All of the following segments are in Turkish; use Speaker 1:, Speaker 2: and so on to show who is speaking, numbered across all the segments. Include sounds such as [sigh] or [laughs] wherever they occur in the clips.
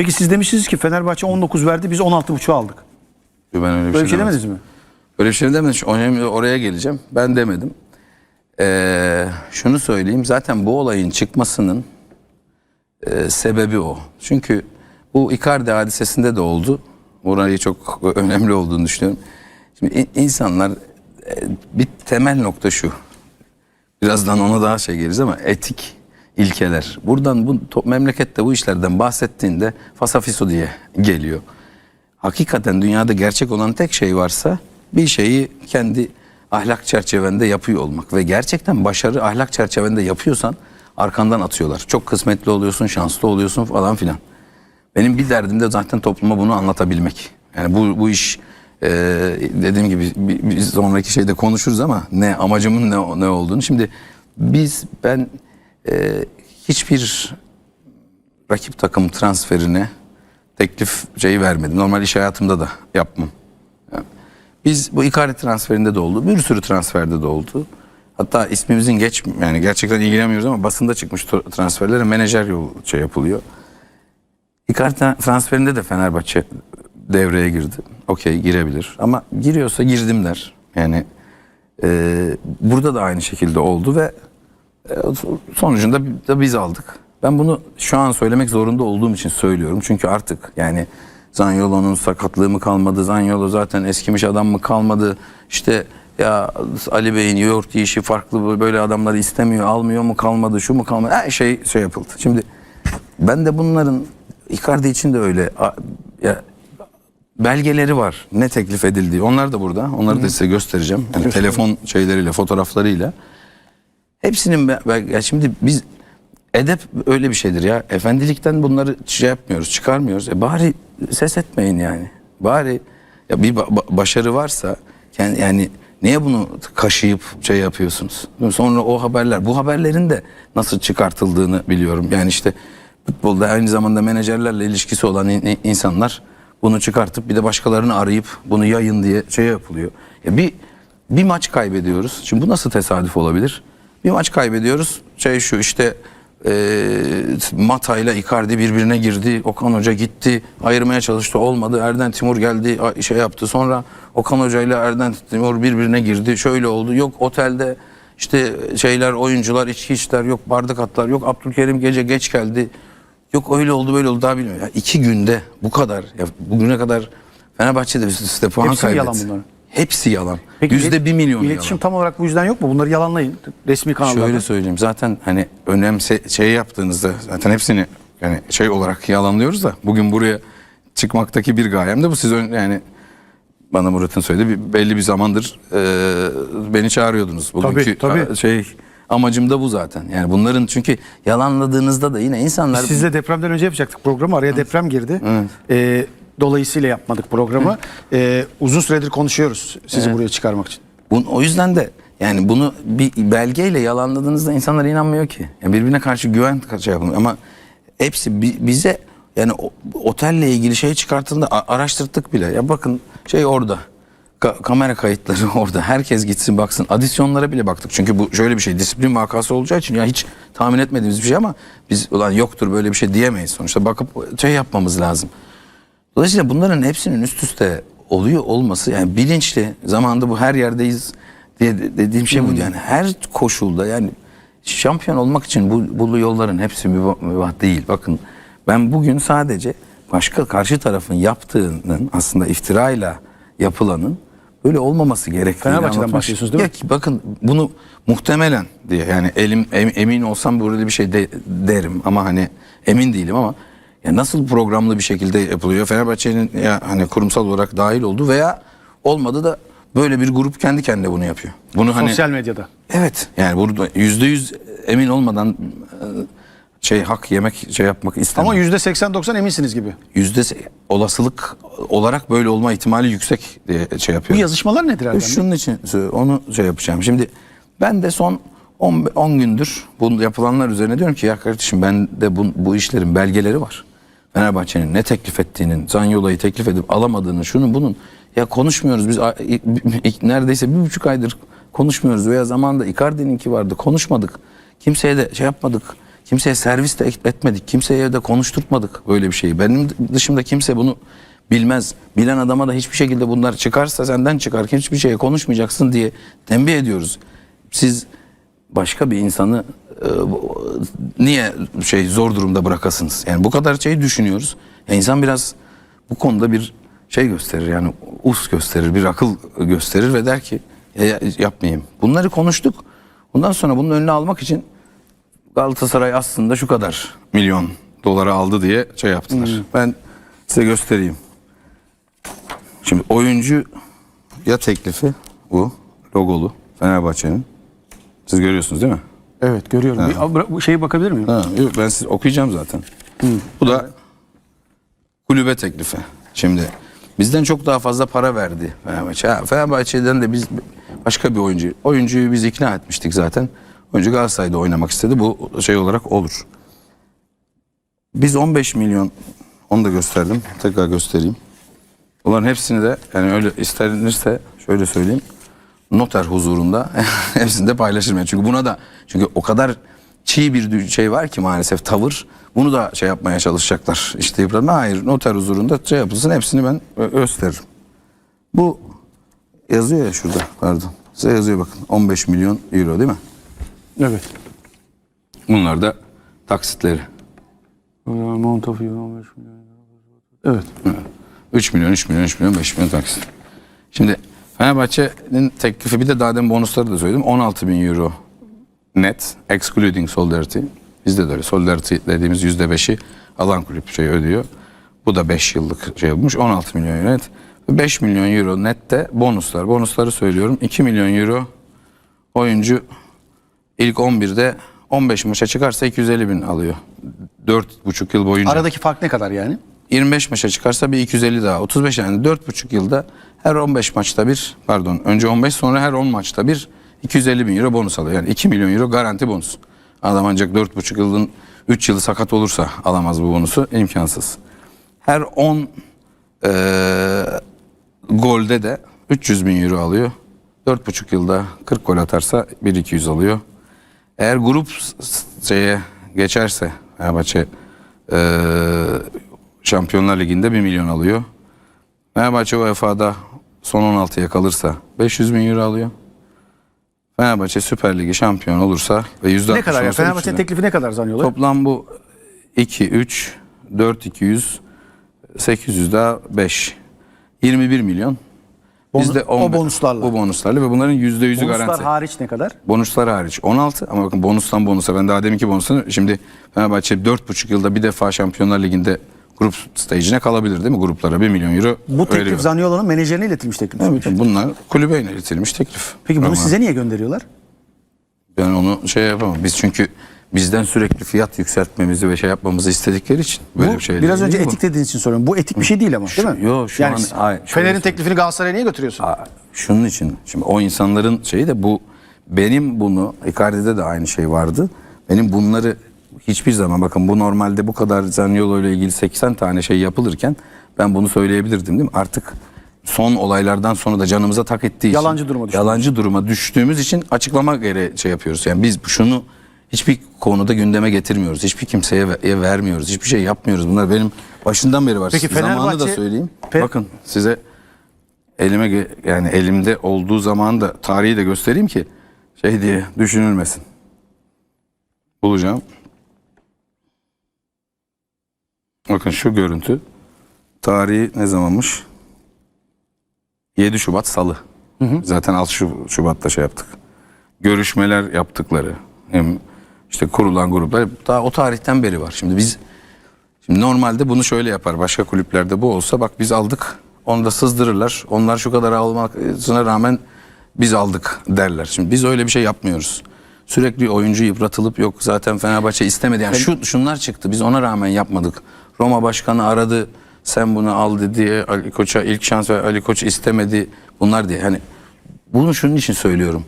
Speaker 1: Peki siz demişsiniz ki Fenerbahçe 19 verdi biz 16.5 aldık.
Speaker 2: Ben öyle bir
Speaker 1: Böyle şey
Speaker 2: demedim.
Speaker 1: demediniz mi?
Speaker 2: Öyle bir şey demedim. Şu- Önemli oraya geleceğim. Ben demedim. Ee, şunu söyleyeyim. Zaten bu olayın çıkmasının e, sebebi o. Çünkü bu Icardi hadisesinde de oldu. Burayı çok [laughs] önemli olduğunu düşünüyorum. Şimdi in- insanlar e, bir temel nokta şu. Birazdan ona daha şey geliriz ama etik ilkeler. Buradan bu memlekette bu işlerden bahsettiğinde fasafiso diye geliyor. Hakikaten dünyada gerçek olan tek şey varsa bir şeyi kendi ahlak çerçevende yapıyor olmak ve gerçekten başarı ahlak çerçevende yapıyorsan arkandan atıyorlar. Çok kısmetli oluyorsun, şanslı oluyorsun falan filan. Benim bir derdim de zaten topluma bunu anlatabilmek. Yani bu bu iş e, dediğim gibi bir sonraki şeyde konuşuruz ama ne amacımın ne ne olduğunu. Şimdi biz ben e, hiçbir rakip takım transferine teklif şeyi vermedim. Normal iş hayatımda da yapmam. Biz bu Icardi transferinde de oldu. Bir sürü transferde de oldu. Hatta ismimizin geç yani gerçekten ilgilenmiyoruz ama basında çıkmış tra- transferlere menajer yol şey yapılıyor. Icardi tra- transferinde de Fenerbahçe devreye girdi. Okey girebilir ama giriyorsa girdim der. Yani e, burada da aynı şekilde oldu ve sonucunda da biz aldık. Ben bunu şu an söylemek zorunda olduğum için söylüyorum. Çünkü artık yani Zanyolo'nun sakatlığı mı kalmadı? Zanyolo zaten eskimiş adam mı kalmadı? İşte ya Ali Bey'in yoğurt yiyişi farklı böyle adamları istemiyor, almıyor mu kalmadı, şu mu kalmadı? Her şey şey yapıldı. Şimdi ben de bunların Icardi için de öyle. Ya, belgeleri var. Ne teklif edildiği. Onlar da burada. Onları da size göstereceğim. Yani telefon şeyleriyle, fotoğraflarıyla. Hepsinin ya şimdi biz edep öyle bir şeydir ya. Efendilikten bunları şey yapmıyoruz, çıkarmıyoruz. E bari ses etmeyin yani. Bari ya bir ba- ba- başarı varsa yani, yani niye bunu kaşıyıp şey yapıyorsunuz? Sonra o haberler, bu haberlerin de nasıl çıkartıldığını biliyorum. Yani işte futbolda aynı zamanda menajerlerle ilişkisi olan in- insanlar bunu çıkartıp bir de başkalarını arayıp bunu yayın diye şey yapılıyor. Ya bir bir maç kaybediyoruz. Şimdi bu nasıl tesadüf olabilir? Bir maç kaybediyoruz. Şey şu işte e, Mata ile Icardi birbirine girdi. Okan Hoca gitti. Ayırmaya çalıştı. Olmadı. Erden Timur geldi. şey yaptı. Sonra Okan Hoca ile Erden Timur birbirine girdi. Şöyle oldu. Yok otelde işte şeyler oyuncular içki içtiler. Yok bardak atlar. Yok Abdülkerim gece geç geldi. Yok öyle oldu böyle oldu daha bilmiyorum. Ya iki günde bu kadar. Ya bugüne kadar Fenerbahçe'de üst üste puan
Speaker 1: Hepsi
Speaker 2: kaybetti.
Speaker 1: yalan bunların?
Speaker 2: Hepsi yalan. Yüzde bir milyon
Speaker 1: İletişim
Speaker 2: yalan.
Speaker 1: tam olarak bu yüzden yok mu? Bunları yalanlayın. Resmi kanallarda.
Speaker 2: Şöyle söyleyeyim zaten hani önemse şey yaptığınızda zaten hepsini yani şey olarak yalanlıyoruz da bugün buraya çıkmaktaki bir gayem de bu siz ön- yani bana Murat'ın söylediği bir, belli bir zamandır e, beni çağırıyordunuz. Bugünkü
Speaker 1: Tabii, tabii.
Speaker 2: şey amacım da bu zaten. Yani bunların çünkü yalanladığınızda da yine insanlar
Speaker 1: Sizle depremden önce yapacaktık programı. Araya deprem girdi. Ee, dolayısıyla yapmadık programı. Ee, uzun süredir konuşuyoruz sizi buraya çıkarmak için.
Speaker 2: Bun, o yüzden de yani bunu bir belgeyle yalanladığınızda insanlar inanmıyor ki. Yani birbirine karşı güven şey yapılmıyor. Ama hepsi bi- bize yani otelle ilgili şey çıkarttığında araştırdık bile. Ya bakın şey orada. Ka- kamera kayıtları [laughs] orada. Herkes gitsin baksın. Adisyonlara bile baktık. Çünkü bu şöyle bir şey. Disiplin vakası olacağı için ya hiç tahmin etmediğimiz bir şey ama biz ulan yoktur böyle bir şey diyemeyiz. Sonuçta bakıp şey yapmamız lazım. Dolayısıyla bunların hepsinin üst üste oluyor olması yani bilinçli zamanda bu her yerdeyiz diye de- dediğim şey bu yani her koşulda yani şampiyon olmak için bu, bu yolların hepsi mübah, mübah değil. Bakın ben bugün sadece başka karşı tarafın yaptığının aslında iftirayla yapılanın böyle olmaması gerektiğini
Speaker 1: Fenerbahçe'den bahsediyorsunuz değil mi?
Speaker 2: Ya bakın bunu muhtemelen diye yani elim em- emin olsam böyle bir şey de, derim ama hani emin değilim ama ya nasıl programlı bir şekilde yapılıyor? Fenerbahçe'nin ya hani kurumsal olarak dahil oldu veya olmadı da böyle bir grup kendi kendine bunu yapıyor. Bunu hani
Speaker 1: Sosyal medyada.
Speaker 2: evet yani burada yüzde yüz emin olmadan e, şey hak yemek şey yapmak istemem.
Speaker 1: Ama yüzde 80-90 eminsiniz gibi.
Speaker 2: yüzde olasılık olarak böyle olma ihtimali yüksek diye şey
Speaker 1: Bu
Speaker 2: yapıyor.
Speaker 1: yazışmalar nedir Erdem Bey?
Speaker 2: Şunun için onu şey yapacağım. Şimdi ben de son 10, 10 gündür bu yapılanlar üzerine diyorum ki ya kardeşim ben de bu, bu işlerin belgeleri var. Fenerbahçe'nin ne teklif ettiğinin, Zanyola'yı teklif edip alamadığını, şunun bunun. Ya konuşmuyoruz biz neredeyse bir buçuk aydır konuşmuyoruz veya zamanda Icardi'ninki vardı konuşmadık. Kimseye de şey yapmadık. Kimseye servis de etmedik. Kimseye evde konuşturtmadık böyle bir şeyi. Benim dışımda kimse bunu bilmez. Bilen adama da hiçbir şekilde bunlar çıkarsa senden çıkar. Hiçbir şeye konuşmayacaksın diye tembih ediyoruz. Siz başka bir insanı e, niye şey zor durumda bırakasınız? Yani bu kadar şeyi düşünüyoruz. Ya insan biraz bu konuda bir şey gösterir yani us gösterir, bir akıl gösterir ve der ki "Ya- ya- yapmayayım. Bunları konuştuk. Bundan sonra bunun önüne almak için Galatasaray aslında şu kadar milyon dolara aldı diye şey yaptılar. Ben size göstereyim. Şimdi oyuncu ya teklifi bu logolu Fenerbahçe'nin. Siz görüyorsunuz değil mi?
Speaker 1: Evet görüyorum. Bir, bu şeye bakabilir miyim?
Speaker 2: Ha, yok, ben size okuyacağım zaten. Bu da kulübe teklifi. Şimdi bizden çok daha fazla para verdi Fenerbahçe. Ha, Fenerbahçe'den de biz başka bir oyuncu. Oyuncuyu biz ikna etmiştik zaten. Oyuncu Galatasaray'da oynamak istedi. Bu şey olarak olur. Biz 15 milyon onu da gösterdim. Tekrar göstereyim. Bunların hepsini de yani öyle istenirse şöyle söyleyeyim. Noter huzurunda [laughs] hepsini de paylaşırım. Yani Çünkü buna da çünkü o kadar çiğ bir şey var ki maalesef tavır. Bunu da şey yapmaya çalışacaklar. İşte yıpratma. Hayır noter huzurunda şey yapılsın hepsini ben gösteririm. Bu yazıyor ya şurada pardon. Size yazıyor bakın 15 milyon euro değil mi?
Speaker 1: Evet.
Speaker 2: Bunlar da taksitleri.
Speaker 1: Mount of 15 milyon. Evet.
Speaker 2: 3 milyon, 3 milyon, 3 milyon, 5 milyon taksit. Şimdi Fenerbahçe'nin teklifi bir de daha demin bonusları da söyledim. 16 bin euro net, excluding solidarity. Bizde de öyle. Solidarity dediğimiz %5'i alan kulüp şey ödüyor. Bu da 5 yıllık şey olmuş. 16 milyon euro net. 5 milyon euro nette bonuslar. Bonusları söylüyorum. 2 milyon euro oyuncu ilk 11'de 15 maça çıkarsa 250 bin alıyor. 4,5 yıl boyunca.
Speaker 1: Aradaki fark ne kadar yani?
Speaker 2: 25 maça çıkarsa bir 250 daha. 35 yani 4,5 yılda her 15 maçta bir pardon önce 15 sonra her 10 maçta bir 250 bin euro bonus alıyor. Yani 2 milyon euro garanti bonus. Adam ancak 4,5 yılın 3 yılı sakat olursa alamaz bu bonusu. imkansız. Her 10 eee golde de 300 bin euro alıyor. 4,5 yılda 40 gol atarsa 1-200 alıyor. Eğer grup şeye geçerse Fenerbahçe eee Şampiyonlar Ligi'nde 1 milyon alıyor. Fenerbahçe UEFA'da son 16'ya kalırsa 500 bin euro alıyor. Fenerbahçe Süper Ligi şampiyon olursa ve %60
Speaker 1: Ne kadar ya? Fenerbahçe'nin
Speaker 2: 300
Speaker 1: teklifi ne kadar zannediyorlar?
Speaker 2: Toplam bu 2, 3, 4, 200, 800 daha 5. 21 milyon.
Speaker 1: Bonu-
Speaker 2: Bizde
Speaker 1: o
Speaker 2: 15
Speaker 1: bonuslarla.
Speaker 2: Bu bonuslarla ve bunların %100'ü
Speaker 1: Bonuslar
Speaker 2: garanti.
Speaker 1: hariç ne kadar?
Speaker 2: Bonuslar hariç 16 ama bakın bonustan bonusa ben daha deminki bonusunu şimdi Fenerbahçe 4,5 yılda bir defa Şampiyonlar Ligi'nde grup stage'ine kalabilir değil mi gruplara 1 milyon euro
Speaker 1: Bu teklif
Speaker 2: veriyor.
Speaker 1: Zaniolo'nun menajerine iletilmiş teklif.
Speaker 2: Evet, bunlar kulübe iletilmiş teklif.
Speaker 1: Peki bunu
Speaker 2: Ama
Speaker 1: size niye gönderiyorlar?
Speaker 2: Ben onu şey yapamam. Biz çünkü bizden sürekli fiyat yükseltmemizi ve şey yapmamızı istedikleri için böyle
Speaker 1: Bu,
Speaker 2: bir şey
Speaker 1: biraz önce etik dediğiniz için soruyorum. Bu etik bir şey değil ama değil mi?
Speaker 2: yo, şu
Speaker 1: yani
Speaker 2: an- şöyle
Speaker 1: Fener'in
Speaker 2: söyleyeyim.
Speaker 1: teklifini Galatasaray'a niye götürüyorsun?
Speaker 2: Aa, Şunun için. Şimdi o insanların şeyi de bu benim bunu Icardi'de de aynı şey vardı. Benim bunları hiçbir zaman bakın bu normalde bu kadar Zaniolo ile ilgili 80 tane şey yapılırken ben bunu söyleyebilirdim değil mi? Artık son olaylardan sonra da canımıza tak ettiği için
Speaker 1: Yalancı duruma düştük.
Speaker 2: yalancı duruma düştüğümüz için açıklama gereği şey yapıyoruz. Yani biz şunu hiçbir konuda gündeme getirmiyoruz. Hiçbir kimseye ve- vermiyoruz. Hiçbir şey yapmıyoruz. Bunlar benim başından beri var.
Speaker 1: Peki
Speaker 2: Zamanı da
Speaker 1: Fenerbahçe-
Speaker 2: söyleyeyim.
Speaker 1: Fe-
Speaker 2: Bakın size elime ge- yani elimde olduğu zaman da tarihi de göstereyim ki şey diye düşünülmesin. Bulacağım. Bakın şu görüntü. Tarihi ne zamanmış? 7 Şubat Salı. Zaten 6 Şub- Şubat'ta şey yaptık. Görüşmeler yaptıkları. Hem işte kurulan gruplar daha o tarihten beri var. Şimdi biz Şimdi normalde bunu şöyle yapar. Başka kulüplerde bu olsa bak biz aldık. Onu da sızdırırlar. Onlar şu kadar almasına rağmen biz aldık derler. Şimdi biz öyle bir şey yapmıyoruz. Sürekli oyuncu yıpratılıp yok zaten Fenerbahçe istemedi. Yani şu şunlar çıktı. Biz ona rağmen yapmadık. Roma başkanı aradı. Sen bunu al dedi. Ali Koç'a ilk şans ver. Ali Koç istemedi. Bunlar diye. Hani bunu şunun için söylüyorum.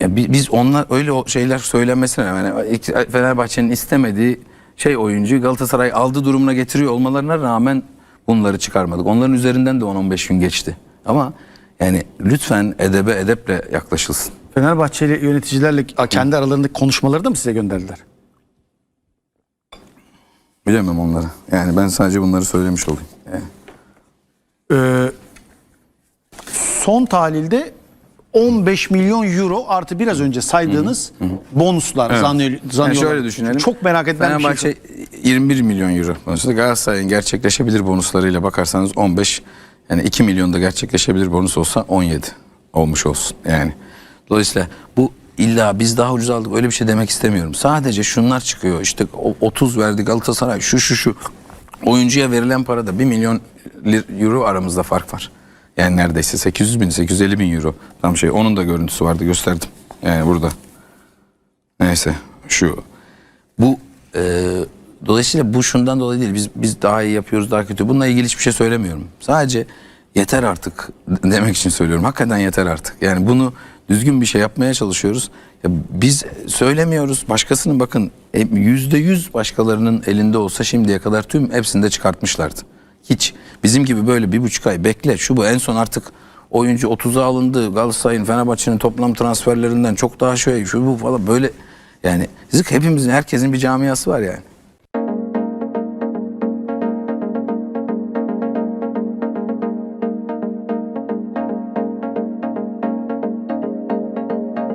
Speaker 2: Ya bi- biz onlar öyle şeyler söylenmesine rağmen ilk- Fenerbahçe'nin istemediği şey oyuncuyu Galatasaray aldı durumuna getiriyor olmalarına rağmen bunları çıkarmadık. Onların üzerinden de 10-15 gün geçti. Ama yani lütfen edebe edeple yaklaşılsın.
Speaker 1: Fenerbahçeli yöneticilerle kendi aralarındaki konuşmaları da mı size gönderdiler?
Speaker 2: Bilemem onları. Yani ben sadece bunları söylemiş olayım. Yani.
Speaker 1: Ee, son tahlilde 15 milyon euro artı biraz önce saydığınız bonuslar
Speaker 2: Evet.
Speaker 1: zannediyor,
Speaker 2: Yani
Speaker 1: zannediyorlar.
Speaker 2: şöyle düşünelim.
Speaker 1: Çok merak edilen bir
Speaker 2: Fenerbahçe
Speaker 1: şey.
Speaker 2: 21 milyon euro bonusu. Galatasaray'ın gerçekleşebilir bonuslarıyla bakarsanız 15 yani 2 milyonda gerçekleşebilir bonus olsa 17 olmuş olsun yani. Dolayısıyla bu illa biz daha ucuz aldık öyle bir şey demek istemiyorum. Sadece şunlar çıkıyor işte o- 30 verdi Galatasaray şu şu şu oyuncuya verilen parada 1 milyon euro aramızda fark var. Yani neredeyse 800 bin 850 bin euro tam şey onun da görüntüsü vardı gösterdim yani burada. Neyse şu bu e, dolayısıyla bu şundan dolayı değil. Biz biz daha iyi yapıyoruz, daha kötü. Bununla ilgili hiçbir şey söylemiyorum. Sadece yeter artık demek için söylüyorum. Hakikaten yeter artık. Yani bunu düzgün bir şey yapmaya çalışıyoruz. Ya biz söylemiyoruz. Başkasının bakın e, yüzde yüz başkalarının elinde olsa şimdiye kadar tüm hepsini de çıkartmışlardı. Hiç. Bizim gibi böyle bir buçuk ay bekle. Şu bu en son artık oyuncu 30'a alındı. Galatasaray'ın Fenerbahçe'nin toplam transferlerinden çok daha şöyle şu bu falan böyle yani hepimizin herkesin bir camiası var yani.